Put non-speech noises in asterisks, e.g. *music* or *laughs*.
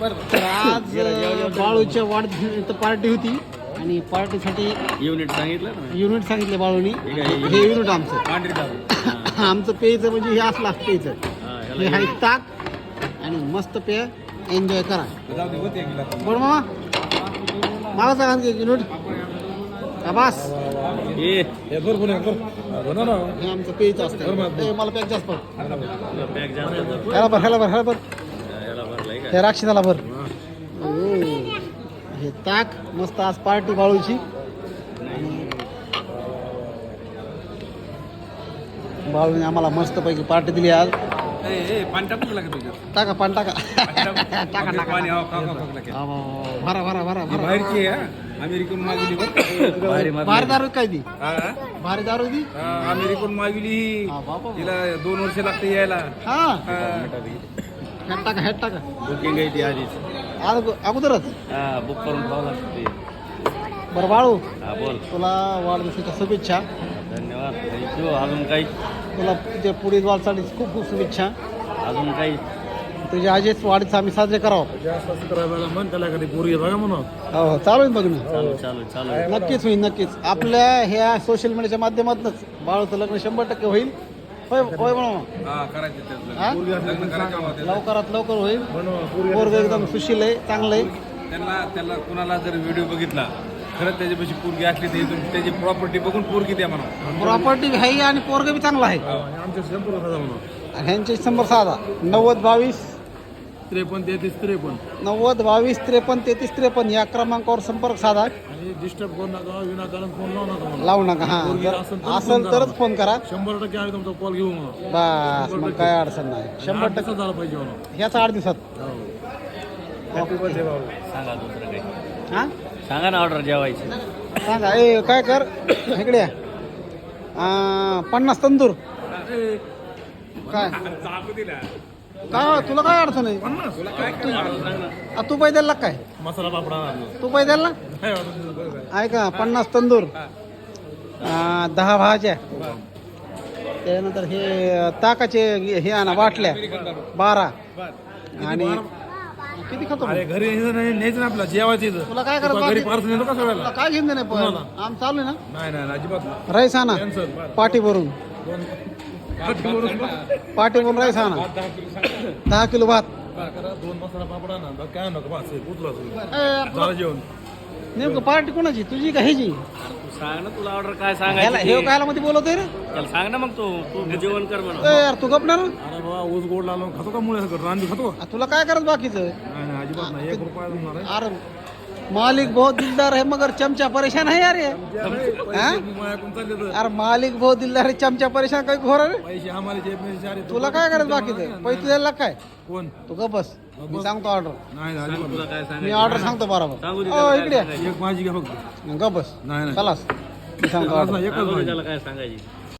तर आज *laughs* बाळूच्या वाढ पार्टी होती आणि पार्टीसाठी युनिट सांगितलं ना? युनिट सांगितले बाळूनी. हे? हे युनिट आमचं. पांढरी दारू. *coughs* आमचं पेयचं म्हणजे हे असलं असतं पेयचं. हा, हे आहे ताक आणि मस्त पेय. एन्जॉय करा. बोल मामा. मागा सांगा एक युनिट. आबास ये हे आमचं पेयचं असतं. ए, मला पॅक जास्त पड. जास्त. ह्याला ह्याला ह्याला का हे राक्षसाला भर. हे ताक मस्त आज पार्टी बाळूची. बाळूने आम्हाला मस्त पैकी पार्टी दिली आज. टाकू पान टाका. टाका टाका. भरा भरा भरा भरा. बाहेरची अमेरिकन मागवली. भारी दारू काय दी हा? भारी दारू दी हा, अमेरिकन मागवली. तिला दोन वर्ष लागते यायला. हा. हेट टाका हेट टाका बुकिंग आहे ती आधीच आज अगोदरच हा बुक करून ठेवावं लागते बरं बाळू. हा बोल. तुला वाढदिवसाच्या शुभेच्छा. धन्यवाद. थँक्यू अजून काही? तुला तुझ्या पुढील वाटचाली खूप खूप शुभेच्छा. अजून काही? तुझ्या आजीच वाढदिवस आम्ही साजरे करावं. मन त्याला कधी पोरगी बघा म्हणून. हो हो चालू आहे बघणं चालू चालू चालू. नक्कीच होईल नक्कीच. आपल्या ह्या सोशल मीडियाच्या माध्यमातूनच बाळूचं लग्न शंभर टक्के होईल. होय होय म्हणून. हा करायचं. हा? लग्न. लवकरात लवकर होईल. पोरग एकदम सुशील आहे चांगलं आहे. त्यांना त्याला कुणाला जर व्हिडिओ बघितला खरंच त्याच्यापाशी पोरगी असली तर इथून त्याची प्रॉपर्टी बघून पोरगी द्या म्हणा. प्रॉपर्टी आहे आणि पोरग बी चांगला आहे. आमच्या शंभर म्हणून ह्यांचे शंभर साधा. नव्वद बावीस त्रेपन्न तेहतीस त्रेपन्न. नव्वद बावीस त्रेपन्न तेहतीस त्रेपन्न या क्रमांकावर संपर्क साधा. आणि डिस्टर्ब करू नका विनाकारण फोन लावू नका लावू नका हा. जर असेल तरच करा. फोन करा. शंभर टक्के आम्ही तुमचा कॉल घेऊ म्हणून. बस मग काय अडचण नाही. शंभर आठ टक्के. दिवसात झाला पाहिजे म्हणून. ह्याच आठ दिवसात. बाबू सांगा दुसरं काही. हा? सांगा ना ऑर्डर जेवायची. सांगा. ए काय कर? इकडे या. आ, पन्नास तंदूर. काय? काय तुला काय अडचण आहे? आ, तू पाहिजे द्यायला काय? मसाला पापडा तू पाहिजे द्यायला ऐका पन्नास तंदूर? आ, दहा भाज्या. त्यानंतर हे ताकाचे हे आणा बाटल्या. बारा. आणि किती खातो? अरे घरी न्यायचं ना आपला जेवायचं इथं. तुला काय करत तुला घरी? पार्सल नेतो का तुला सगळ्याला काय घेऊन नाही पण? कोणाला? आम चालू आहे ना? नाही नाही नाही, अजिबात नाही. राईस आणा. Cancel. पाटी भरून. पाठी वरून बा. पाटी राईस आणा दहा किलो भात. दोन मसाला पापडा ना बाकी काय उचला जेवण. नेमकं पार्टी कोणाची? तुझी का ह्याची? सांग ना तुला ऑर्डर काय सांगायचं हे. कायला मध्ये बोलवतोय रे. त्याला सांग ना मग तू. तू जेवण कर म्हणा यार तू गपणार? अरे बाबा ऊस गोड लावून खातो का मुळे खातो? तुला काय करत बाकीचं? नाही नाही अजिबात नाही. एक रुपया. अरे मालिक बहुत दिलदार है मगर चमचा परेशान है यार ये। हाँ? अरे मालिक बहुत दिलदार है चमचा परेशान काय घोर रे. तुला काय करत बाकीचं पैसे द्यायला काय? कोण? तू गप बस मी सांगतो ऑर्डर नाही नाही, अजिबात तुला काय मी ऑर्डर सांगतो बरोबर. सांगू दे ओ त्याला इकडे. एक भाजी घ्या फक्त. गप बस. नाही नाही. खलास मी सांगतो ऑर्डर काय सांगायची?